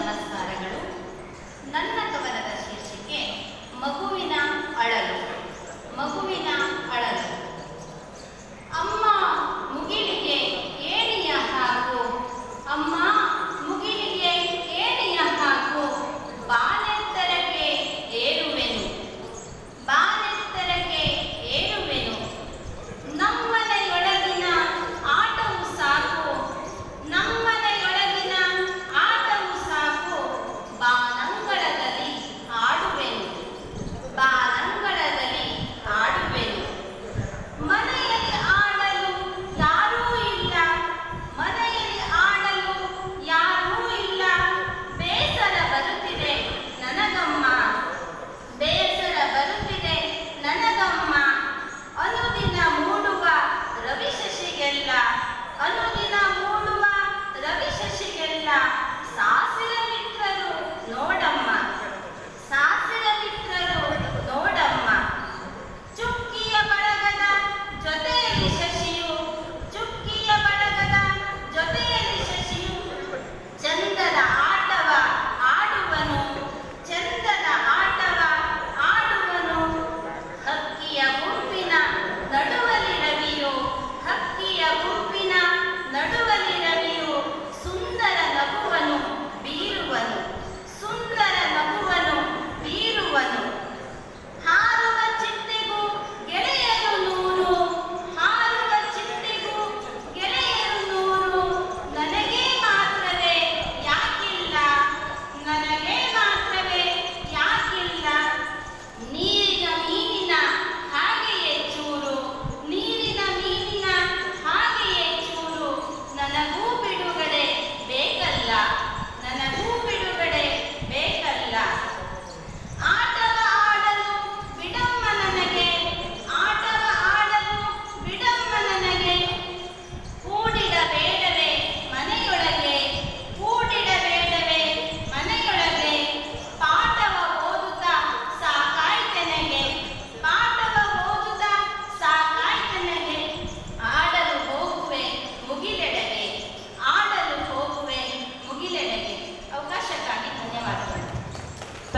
ನಮಸ್ಕಾರಗಳು. ನನ್ನ ಕವನದ ಶೀರ್ಷಿಕೆ ಮಗುವಿನ ಅಳಲು. ಮಗುವಿನ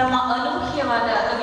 ತಮ್ಮ ಅನೂಹ್ಯವಾದ ಕವಿತೆ.